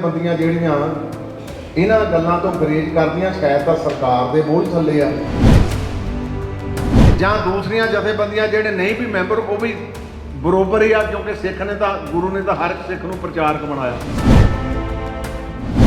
ਜਥੇਬੰਦੀਆਂ ਜਿਹੜੀਆਂ ਇਹਨਾਂ ਗੱਲਾਂ ਤੋਂ ਗਰੇਜ ਕਰਦੀਆਂ ਸ਼ਾਇਦ ਤਾਂ ਸਰਕਾਰ ਦੇ ਬੋਝ ਥੱਲੇ ਆ। ਜਾਂ ਦੂਸਰੀਆਂ ਜਥੇਬੰਦੀਆਂ ਜਿਹੜੇ ਨਹੀਂ ਵੀ ਮੈਂਬਰ, ਉਹ ਵੀ ਬਰੋਬਰ ਹੀ ਆ, ਕਿਉਂਕਿ ਸਿੱਖ ਨੇ ਤਾਂ, ਗੁਰੂ ਨੇ ਤਾਂ ਹਰ ਇੱਕ ਸਿੱਖ ਨੂੰ ਪ੍ਰਚਾਰਕ ਬਣਾਇਆ।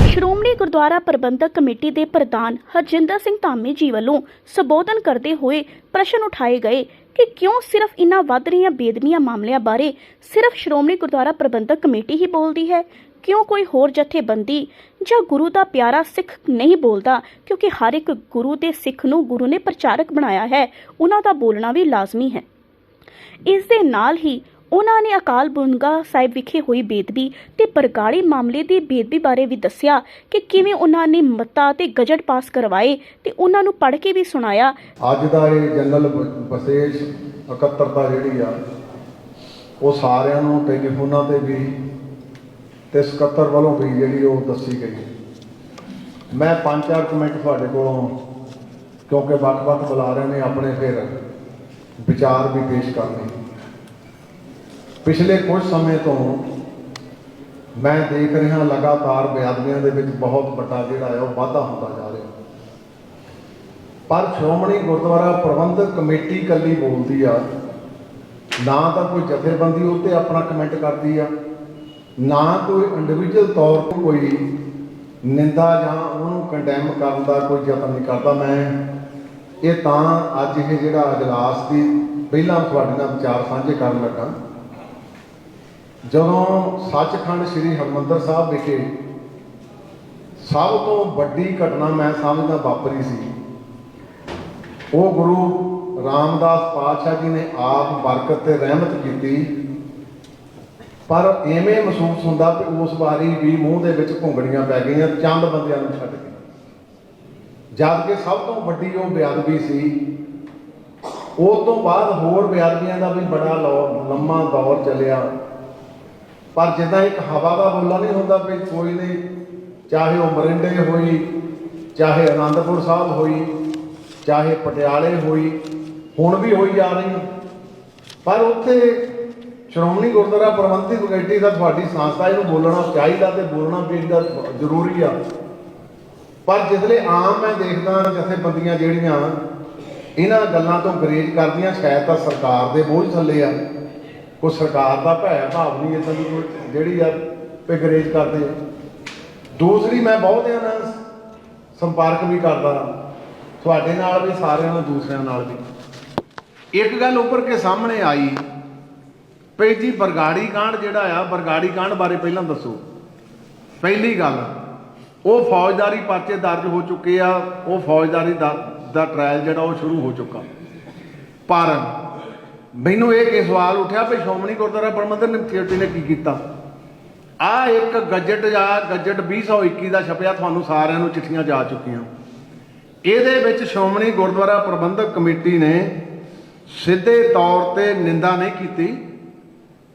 ਸ਼੍ਰੋਮਣੀ ਗੁਰਦੁਆਰਾ ਪ੍ਰਬੰਧਕ ਕਮੇਟੀ ਦੇ ਪ੍ਰਧਾਨ ਹਰਜਿੰਦਰ ਸਿੰਘ ਧਾਮੀ ਜੀ ਵੱਲੋਂ ਸੰਬੋਧਨ ਕਰਦੇ ਹੋਏ ਪ੍ਰਸ਼ਨ ਉਠਾਏ ਗਏ ਕਿ ਕਿਉਂ ਸਿਰਫ ਇਨ੍ਹਾਂ ਵੱਧ ਰਹੀਆਂ ਬੇਦਮੀਆਂ ਮਾਮਲਿਆਂ ਬਾਰੇ ਸਿਰਫ ਸ਼੍ਰੋਮਣੀ ਗੁਰਦੁਆਰਾ ਪ੍ਰਬੰਧਕ ਕਮੇਟੀ ਹੀ ਬੋਲਦੀ ਹੈ ਕਿਉਂ ਕੋਈ ਹੋਰ ਜਥੇਬੰਦੀ ਜਾਂ ਗੁਰੂ ਦਾ ਪਿਆਰਾ ਸਿੱਖ ਨਹੀਂ ਬੋਲਦਾ? ਕਿਉਂਕਿ ਹਰ ਇੱਕ ਗੁਰੂ ਦੇ ਸਿੱਖ ਨੂੰ ਗੁਰੂ ਨੇ ਪ੍ਰਚਾਰਕ ਬਣਾਇਆ ਹੈ, ਉਹਨਾਂ ਦਾ ਬੋਲਣਾ ਵੀ ਲਾਜ਼ਮੀ ਹੈ। ਇਸ ਦੇ ਨਾਲ ਹੀ ਉਹਨਾਂ ਨੇ ਅਕਾਲ ਬੁੰਗਾ ਸਾਹਿਬ ਵਿਖੇ ਹੋਈ ਬੇਦਬੀ ਤੇ ਬਰਗਾੜੀ ਮਾਮਲੇ ਦੀ ਬੇਦਬੀ ਬਾਰੇ ਵੀ ਦੱਸਿਆ ਕਿ ਕਿਵੇਂ ਉਹਨਾਂ ਨੇ ਮਤਾ ਤੇ ਗਜਟ ਪਾਸ ਕਰਵਾਏ ਤੇ ਉਹਨਾਂ ਨੂੰ ਪੜ੍ਹ ਕੇ ਵੀ ਸੁਣਾਇਆ। ਅੱਜ ਦਾ ਇਹ ਜਨਰਲ ਬ- ਵਿਸ਼ੇਸ਼ ਇਕੱਤਰਤਾ ਜਿਹੜੀ ਆ, ਉਹ ਸਾਰਿਆਂ ਨੂੰ ਟੈਲੀਫੋਨਾਂ ਤੇ ਵੀ ਤੇ ਸਕੱਤਰ ਵੱਲੋਂ ਵੀ ਜਿਹੜੀ ਉਹ ਦੱਸੀ ਗਈ। ਮੈਂ ਪੰਜ ਚਾਰ ਕਮੈਂਟ ਤੁਹਾਡੇ ਕੋਲੋਂ, ਕਿਉਂਕਿ ਵੱਖ-ਵੱਖ ਬੁਲਾਰਿਆਂ ਨੇ ਆਪਣੇ ਫਿਰ ਵਿਚਾਰ ਵੀ ਪੇਸ਼ ਕਰਨੇ। ਪਿਛਲੇ ਕੁਝ ਸਮੇਂ ਤੋਂ ਮੈਂ ਦੇਖ ਰਿਹਾ ਲਗਾਤਾਰ ਬਿਆਦਮੀਆਂ ਦੇ ਵਿੱਚ ਬਹੁਤ ਵੱਡਾ ਜਿਹੜਾ ਹੈ ਉਹ ਵਾਧਾ ਹੁੰਦਾ ਜਾ ਰਿਹਾ। ਪਰ ਸ਼੍ਰੋਮਣੀ ਗੁਰਦੁਆਰਾ ਪ੍ਰਬੰਧਕ ਕਮੇਟੀ ਕੱਲੀ ਬੋਲਦੀ ਆ, ਨਾ ਤਾਂ ਕੋਈ ਜਥੇਬੰਦੀ ਉੱਤੇ ਆਪਣਾ ਕਮੈਂਟ ਕਰਦੀ ਆ ਨਾ ਕੋਈ ਇੰਡੀਵਿਜੂਅਲ ਤੌਰ ਤੇ ਕੋਈ ਨਿੰਦਾ ਜਾਂ ਉਹਨੂੰ ਕੰਡੈਮ ਕਰਨ ਦਾ ਕੋਈ ਯਤਨ ਨਹੀਂ ਕਰਦਾ ਮੈਂ। ਇਹ ਤਾਂ ਅੱਜ ਇਹ ਜਿਹੜਾ ਅਜਲਾਸ ਦੀ ਪਹਿਲਾਂ ਤੁਹਾਡੇ ਨਾਲ ਵਿਚਾਰ ਸਾਂਝੇ ਕਰਨ ਲੱਗਾ। ਜਦੋਂ ਸੱਚਖੰਡ ਸ੍ਰੀ ਹਰਮੰਦਰ ਸਾਹਿਬ ਵਿਖੇ ਸਭ ਤੋਂ ਵੱਡੀ ਘਟਨਾ ਮੈਂ ਸਮਝਦਾ ਵਾਪਰੀ ਸੀ। ਉਹ ਗੁਰੂ ਰਾਮਦਾਸ ਪਾਤਸ਼ਾਹ ਜੀ ਨੇ ਆਪ ਬਰਕਤ ਤੇ ਰਹਿਮਤ ਕੀਤੀ। ਪਰ ਐਵੇਂ ਮਹਿਸੂਸ ਹੁੰਦਾ ਕਿ ਉਸ ਵਾਰੀ ਵੀ ਮੂੰਹ ਦੇ ਵਿੱਚ ਘੁੰਗੜੀਆਂ ਪੈ ਗਈਆਂ, ਚੰਦ ਬੰਦਿਆਂ ਨੂੰ ਛੱਡ ਕੇ। ਜਦ ਕਿ ਸਭ ਤੋਂ ਵੱਡੀ ਉਹ ਬੇਅਦਬੀ ਸੀ ਉਸ ਤੋਂ ਬਾਅਦ ਹੋਰ ਬੇਅਦਬੀਆਂ ਦਾ ਵੀ ਬੜਾ ਲੌ- ਲੰਮਾ ਦੌਰ ਚੱਲਿਆ। ਪਰ ਜਿੱਦਾਂ ਇੱਕ ਹਵਾ ਦਾ ਬੋਲਾ ਨਹੀਂ ਹੁੰਦਾ ਵੀ ਕੋਈ ਨਹੀਂ, ਚਾਹੇ ਉਹ ਮਰਿੰਡੇ ਹੋਈ, ਚਾਹੇ ਆਨੰਦਪੁਰ ਸਾਹਿਬ ਹੋਈ, ਚਾਹੇ ਪਟਿਆਲੇ ਹੋਈ, ਹੁਣ ਵੀ ਹੋਈ ਜਾ ਰਹੀ। ਪਰ ਉੱਥੇ ਸ਼੍ਰੋਮਣੀ ਗੁਰਦੁਆਰਾ ਪ੍ਰਬੰਧਕ ਕਮੇਟੀ ਦਾ ਤੁਹਾਡੀ ਸੰਸਥਾ, ਇਹਨੂੰ ਬੋਲਣਾ ਚਾਹੀਦਾ ਤੇ ਬੋਲਣਾ ਵੀ ਜ਼ਰੂਰੀ ਆ। ਪਰ ਜਿਸਲੇ ਆਮ ਮੈਂ ਦੇਖਦਾ, ਜਥੇਬੰਦੀਆਂ ਜਿਹੜੀਆਂ ਇਹਨਾਂ ਗੱਲਾਂ ਤੋਂ ਗਰੇਜ ਕਰਦੀਆਂ, ਸ਼ਾਇਦ ਤਾਂ ਸਰਕਾਰ ਦੇ ਬੋਝ ਥੱਲੇ ਆ। ਕੋਈ ਸਰਕਾਰ ਦਾ ਭੈ ਭਾਵ ਨਹੀਂ ਇਦਾਂ ਦੀ ਜਿਹੜੀ ਆ ਤੇ ਗਰੇਜ ਕਰਦੇ ਆ। ਦੂਸਰੀ ਮੈਂ ਬਹੁਤਿਆਂ ਨਾਲ ਸੰਪਰਕ ਵੀ ਕਰਦਾ ਤੁਹਾਡੇ ਨਾਲ ਵੀ, ਸਾਰਿਆਂ ਨਾਲ, ਦੂਸਰਿਆਂ ਨਾਲ ਵੀ। ਇੱਕ ਗੱਲ ਉੱਪਰ ਕੇ ਸਾਹਮਣੇ ਆਈ ਪਈ ਜੀ, ਬਰਗਾੜੀ ਕਾਂਡ ਜਿਹੜਾ ਆ, ਬਰਗਾੜੀ ਕਾਂਡ ਬਾਰੇ ਪਹਿਲਾਂ ਦੱਸੋ। ਪਹਿਲੀ ਗੱਲ, ਉਹ ਫੌਜਦਾਰੀ ਪਰਚੇ ਦਰਜ ਹੋ ਚੁੱਕੇ ਆ, ਉਹ ਫੌਜਦਾਰੀ ਦਾ ਦਾ ਟ੍ਰਾਇਲ ਜਿਹੜਾ ਉਹ ਸ਼ੁਰੂ ਹੋ ਚੁੱਕਾ। ਪਰ ਮੈਨੂੰ ਇਹ ਕਿ ਸਵਾਲ ਉੱਠਿਆ ਵੀ ਸ਼੍ਰੋਮਣੀ ਗੁਰਦੁਆਰਾ ਪ੍ਰਬੰਧਕ ਕਮੇਟੀ ਨੇ ਕੀ ਕੀਤਾ? ਆ ਇੱਕ ਗਜਟ ਜਾਂ ਗੱਜਟ 2021 ਦਾ ਛਪਿਆ, ਤੁਹਾਨੂੰ ਸਾਰਿਆਂ ਨੂੰ ਚਿੱਠੀਆਂ ਜਾ ਚੁੱਕੀਆਂ। ਇਹਦੇ ਵਿੱਚ ਸ਼੍ਰੋਮਣੀ ਗੁਰਦੁਆਰਾ ਪ੍ਰਬੰਧਕ ਕਮੇਟੀ ਨੇ ਸਿੱਧੇ ਤੌਰ ਤੇ ਨਿੰਦਾ ਨਹੀਂ ਕੀਤੀ।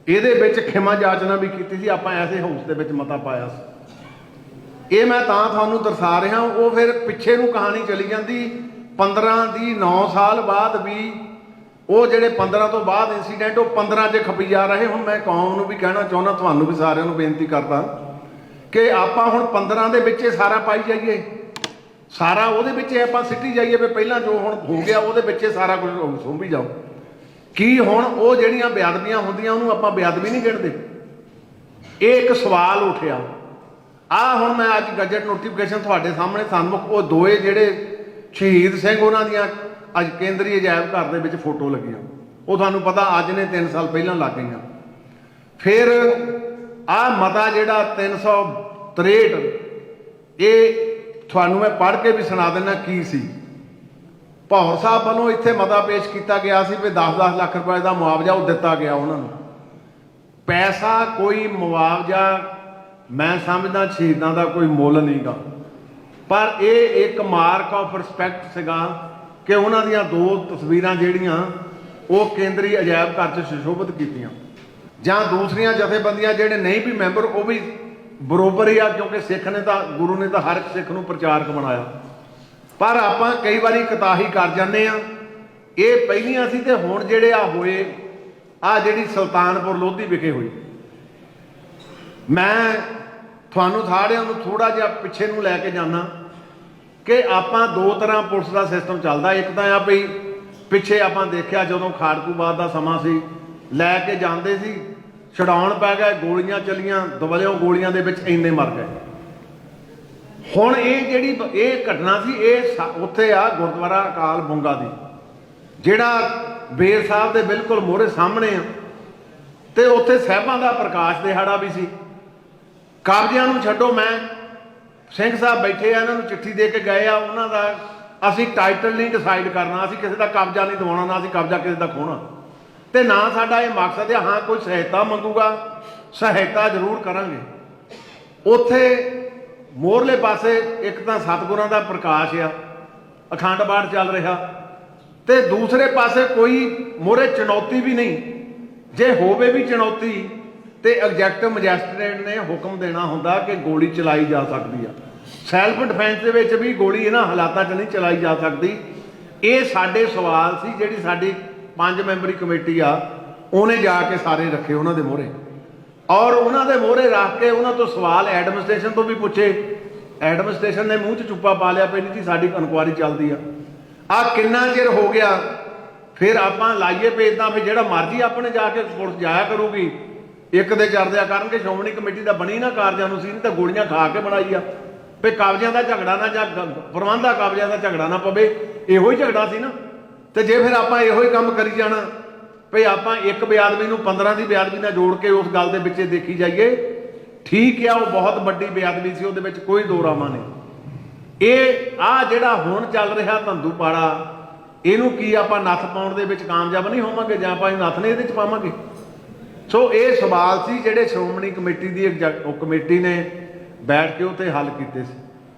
ਇਹਦੇ ਵਿੱਚ ਖਿਮਾ ਜਾਚਨਾ ਵੀ ਕੀਤੀ ਸੀ, ਆਪਾਂ ਐਸੇ ਹਾਊਸ ਦੇ ਵਿੱਚ ਮਤਾ ਪਾਇਆ ਸੀ। ਇਹ ਮੈਂ ਤਾਂ ਤੁਹਾਨੂੰ ਦਰਸਾ ਰਿਹਾ ਉਹ ਫਿਰ ਪਿੱਛੇ ਨੂੰ ਕਹਾਣੀ ਚਲੀ ਜਾਂਦੀ। 15 ਦੀ 9 ਸਾਲ ਬਾਅਦ ਵੀ ਉਹ ਜਿਹੜੇ 15 ਤੋਂ ਬਾਅਦ ਇਨਸੀਡੈਂਟ ਉਹ 15 'ਚ ਖਪੀ ਜਾ ਰਹੇ ਹੁਣ, ਮੈਂ ਕੌਮ ਨੂੰ ਵੀ ਕਹਿਣਾ ਚਾਹੁੰਦਾ, ਤੁਹਾਨੂੰ ਵੀ ਸਾਰਿਆਂ ਨੂੰ ਬੇਨਤੀ ਕਰਦਾ ਕਿ ਆਪਾਂ ਹੁਣ 15 ਦੇ ਵਿੱਚ ਇਹ ਸਾਰਾ ਪਾਈ ਜਾਈਏ। ਸਾਰਾ ਉਹਦੇ ਵਿੱਚ ਆਪਾਂ ਸਿੱਟੀ ਜਾਈਏ, ਵੀ ਪਹਿਲਾਂ ਜੋ ਹੁਣ ਹੋ ਗਿਆ, ਉਹਦੇ ਵਿੱਚ ਸਾਰਾ ਕੁਝ ਸੁੰਭੀ ਜਾਓ। ਕੀ ਹੁਣ ਉਹ ਜਿਹੜੀਆਂ ਬੇਅਦਬੀਆਂ ਹੁੰਦੀਆਂ, ਉਹਨੂੰ ਆਪਾਂ ਬੇਅਦਬੀ ਨਹੀਂ ਗਿਣਦੇ। ਇਹ ਇੱਕ ਸਵਾਲ ਉੱਠਿਆ। ਆ ਹੁਣ ਮੈਂ ਅੱਜ ਗਜਟ ਨੋਟੀਫਿਕੇਸ਼ਨ ਤੁਹਾਡੇ ਸਾਹਮਣੇ, ਸਾਨੂੰ ਉਹ ਦੋਏ ਜਿਹੜੇ ਸ਼ਹੀਦ ਸਿੰਘ ਉਹਨਾਂ ਦੀਆਂ ਅੱਜ ਕੇਂਦਰੀ ਅਜਾਇਬ ਘਰ ਦੇ ਵਿੱਚ ਫੋਟੋ ਲੱਗੀਆਂ। ਉਹ ਤੁਹਾਨੂੰ ਪਤਾ ਅੱਜ ਨੇ 3 ਸਾਲ ਪਹਿਲਾਂ ਲੱਗ ਗਈਆਂ। ਫਿਰ ਆ ਮਤਾ ਜਿਹੜਾ 363 ਇਹ ਤੁਹਾਨੂੰ ਮੈਂ ਪੜ੍ਹ ਕੇ ਵੀ ਸੁਣਾ ਦਿੰਦਾ ਕੀ ਸੀ। ਭੌਰ ਸਾਹਿਬ ਵੱਲੋਂ ਇੱਥੇ ਮਤਾ ਪੇਸ਼ ਕੀਤਾ ਗਿਆ ਸੀ ਵੀ 10-10 ਲੱਖ ਰੁਪਏ ਦਾ ਮੁਆਵਜ਼ਾ ਉਹ ਦਿੱਤਾ ਗਿਆ ਉਹਨਾਂ ਨੂੰ। ਪੈਸਾ ਕੋਈ ਮੁਆਵਜ਼ਾ ਮੈਂ ਸਮਝਦਾ ਸ਼ਹੀਦਾਂ ਦਾ ਕੋਈ ਮੁੱਲ ਨਹੀਂਗਾ। ਪਰ ਇਹ ਇੱਕ ਮਾਰਕ ਆਫ ਰਿਸਪੈਕਟ ਸੀਗਾ ਕਿ ਉਹਨਾਂ ਦੀਆਂ ਦੋ ਤਸਵੀਰਾਂ ਜਿਹੜੀਆਂ ਉਹ ਕੇਂਦਰੀ ਅਜਾਇਬ ਘਰ 'ਚ ਸੁਸ਼ੋਭਿਤ ਕੀਤੀਆਂ। ਜਾਂ ਦੂਸਰੀਆਂ ਜਥੇਬੰਦੀਆਂ ਜਿਹੜੇ ਨਹੀਂ ਵੀ ਮੈਂਬਰ, ਉਹ ਵੀ ਬਰੋਬਰ ਹੀ ਆ ਕਿਉਂਕਿ ਸਿੱਖ ਨੇ ਤਾਂ, ਗੁਰੂ ਨੇ ਤਾਂ ਹਰ ਇੱਕ ਸਿੱਖ ਨੂੰ ਪ੍ਰਚਾਰਕ ਬਣਾਇਆ। ਪਰ ਆਪਾਂ ਕਈ ਵਾਰੀ ਕਤਾਹੀ ਕਰ ਜਾਂਦੇ ਆ ਇਹ ਪਹਿਲੀਆਂ ਸੀ ਤੇ ਹੁਣ ਜਿਹੜੇ ਆ ਹੋਏ, ਆ ਜਿਹੜੀ ਸੁਲਤਾਨਪੁਰ ਲੋਧੀ ਵਿਖੇ ਹੋਈ। ਮੈਂ ਤੁਹਾਨੂੰ ਸਾਰਿਆਂ ਨੂੰ ਥੋੜਾ ਜਿਹਾ ਪਿੱਛੇ ਨੂੰ ਲੈ ਕੇ ਜਾਣਾ ਕਿ ਆਪਾਂ ਦੋ ਤਰ੍ਹਾਂ ਪੁਲਿਸ ਦਾ ਸਿਸਟਮ ਚੱਲਦਾ। ਇੱਕ ਤਾਂ ਆ ਵੀ ਪਿੱਛੇ ਆਪਾਂ ਦੇਖਿਆ ਜਦੋਂ ਖਾੜਕੂਬਾਦ ਦਾ ਸਮਾਂ ਸੀ, ਲੈ ਕੇ ਜਾਂਦੇ ਸੀ, ਛਡਾਉਣ ਪੈ ਗਏ, ਗੋਲੀਆਂ ਚੱਲੀਆਂ ਦਵਲਿਓ ਗੋਲੀਆਂ ਦੇ ਵਿੱਚ ਇੰਨੇ ਮਰ ਗਏ। ਹੁਣ ਇਹ ਜਿਹੜੀ ਇਹ ਘਟਨਾ ਸੀ, ਇਹ ਸਾ- ਉੱਥੇ ਆ ਗੁਰਦੁਆਰਾ ਅਕਾਲ ਬੁੰਗਾ ਦੀ, ਜਿਹੜਾ ਬੇਰ ਸਾਹਿਬ ਦੇ ਬਿਲਕੁਲ ਮੋਹਰੇ ਸਾਹਮਣੇ ਆ। ਤੇ ਉੱਥੇ ਸਹਿਬਾਂ ਦਾ ਪ੍ਰਕਾਸ਼ ਦਿਹਾੜਾ ਵੀ ਸੀ। ਕਬਜ਼ਿਆਂ ਨੂੰ ਛੱਡੋ, ਮੈਂ ਸਿੰਘ ਸਾਹਿਬ ਬੈਠੇ ਆ, ਇਹਨਾਂ ਨੂੰ ਚਿੱਠੀ ਦੇ ਕੇ ਗਏ ਆ, ਉਹਨਾਂ ਦਾ ਅਸੀਂ ਟਾਈਟਲ ਨਹੀਂ ਡਿਸਾਈਡ ਕਰਨਾ, ਅਸੀਂ ਕਿਸੇ ਦਾ ਕਬਜ਼ਾ ਨਹੀਂ ਦਿਵਾਉਣਾ, ਨਾ ਅਸੀਂ ਕਬਜ਼ਾ ਕਿਸੇ ਦਾ ਖੋਣਾ। ਤੇ ਨਾ ਸਾਡਾ ਇਹ ਮਕਸਦ ਹੈ ਹਾਂ, ਕੋਈ ਸਹਾਇਤਾ ਮੰਗੂਗਾ, ਸਹਾਇਤਾ ਜ਼ਰੂਰ ਕਰਾਂਗੇ। ਉੱਥੇ ਮੋਹਰਲੇ ਪਾਸੇ ਇੱਕ ਤਾਂ ਸਤਿਗੁਰਾਂ ਦਾ ਪ੍ਰਕਾਸ਼ ਆ, ਅਖੰਡ ਬਾਣ ਚੱਲ ਰਿਹਾ। ਤੇ ਦੂਸਰੇ ਪਾਸੇ ਕੋਈ ਮੋਹਰੇ ਚੁਣੌਤੀ ਵੀ ਨਹੀਂ। ਜੇ ਹੋਵੇ ਵੀ ਚੁਣੌਤੀ, ਤੇ ਐਗਜ਼ੈਕਟਿਵ ਮੈਜਿਸਟ੍ਰੇਟ ਨੇ ਹੁਕਮ ਦੇਣਾ ਹੁੰਦਾ ਕਿ ਗੋਲੀ ਚਲਾਈ ਜਾ ਸਕਦੀ ਆ। ਸੈਲਫ ਡਿਫੈਂਸ ਦੇ ਵਿੱਚ ਵੀ ਗੋਲੀ ਇਹਨਾਂ ਹਾਲਾਤਾਂ 'ਚ ਨਹੀਂ ਚਲਾਈ ਜਾ ਸਕਦੀ। ਇਹ ਸਾਡੇ ਸਵਾਲ ਸੀ ਜਿਹੜੀ ਸਾਡੀ ਪੰਜ ਮੈਂਬਰੀ ਕਮੇਟੀ ਆ, ਉਹਨੇ ਜਾ ਕੇ ਸਾਰੇ ਰੱਖੇ ਉਹਨਾਂ ਦੇ ਮੋਹਰੇ। ਔਰ ਉਹਨਾਂ ਦੇ ਮੋਹਰੇ ਰੱਖ ਕੇ ਉਹਨਾਂ ਤੋਂ ਸਵਾਲ ਐਡਮਿਨਿਸਟ੍ਰੇਸ਼ਨ ਤੋਂ ਵੀ ਪੁੱਛੇ। ਐਡਮਿਨਿਸਟ੍ਰੇਸ਼ਨ ਨੇ ਮੂੰਹ 'ਚ ਚੁੱਪਾ ਪਾ ਲਿਆ ਪਹਿਲੀ ਜੀ ਸਾਡੀ ਇਨਕੁਆਰੀ ਚੱਲਦੀ ਆ। ਆ ਕਿੰਨਾ ਚਿਰ ਹੋ ਗਿਆ? ਫਿਰ ਆਪਾਂ ਲਾਈਏ ਭੇਜਦਾ ਫਿਰ ਜਿਹੜਾ ਮਰਜ਼ੀ ਆਪਣੇ ਜਾ ਕੇ ਪੁਲਿਸ ਜਾਇਆ ਕਰੂਗੀ। ਇੱਕ ਦੇ ਚਰਦਿਆ ਕਰਨਗੇ ਸ਼੍ਰੋਮਣੀ ਕਮੇਟੀ ਦਾ ਬਣੀ ਨਾ ਕਾਰਜਾਂ ਨੂੰ ਸੀ, ਨਹੀਂ ਤਾਂ ਗੋਲੀਆਂ ਖਾ ਕੇ ਬਣਾਈ ਆ। ਵੀ ਕਾਬਜ਼ਿਆਂ ਦਾ ਝਗੜਾ ਨਾ ਜਾਂ ਗ- ਪ੍ਰਬੰਧਾ ਕਬਜ਼ਿਆਂ ਦਾ ਝਗੜਾ ਨਾ ਪਵੇ। ਇਹੋ ਹੀ ਝਗੜਾ ਸੀ ਨਾ। ਤੇ ਜੇ ਫਿਰ ਆਪਾਂ ਇਹੋ ਹੀ ਕੰਮ ਕਰੀ ਜਾਣਾ ਭਈ ਆਪਾਂ ਇੱਕ ਬੇਅਦਬੀ ਨੂੰ 15 ਦੀ ਬੇਅਦਬੀ ਨਾਲ ਜੋੜ ਕੇ ਉਸ ਗੱਲ ਦੇ ਵਿੱਚ ਦੇਖੀ ਜਾਈਏ। ਠੀਕ ਆ, ਉਹ ਬਹੁਤ ਵੱਡੀ ਬੇਅਦਬੀ ਸੀ, ਉਹਦੇ ਵਿੱਚ ਕੋਈ ਦੋ ਰਾਵਾਂ ਨਹੀਂ। ਇਹ ਆ ਜਿਹੜਾ ਹੁਣ ਚੱਲ ਰਿਹਾ ਧੰਦੂਪਾੜਾ ਇਹਨੂੰ ਕੀ ਆਪਾਂ ਨੱਥ ਪਾਉਣ ਦੇ ਵਿੱਚ ਕਾਮਯਾਬ ਨਹੀਂ ਹੋਵਾਂਗੇ ਜਾਂ ਆਪਾਂ ਇਹ ਨੱਥ ਨੇ ਇਹਦੇ ਚ ਪਾਵਾਂਗੇ? ਸੋ ਇਹ ਸਵਾਲ ਸੀ ਜਿਹੜੇ ਸ਼੍ਰੋਮਣੀ ਕਮੇਟੀ ਦੀ ਉਹ ਕਮੇਟੀ ਨੇ ਬੈਠ ਕੇ ਉੱਤੇ ਹੱਲ ਕੀਤੇ ਸੀ।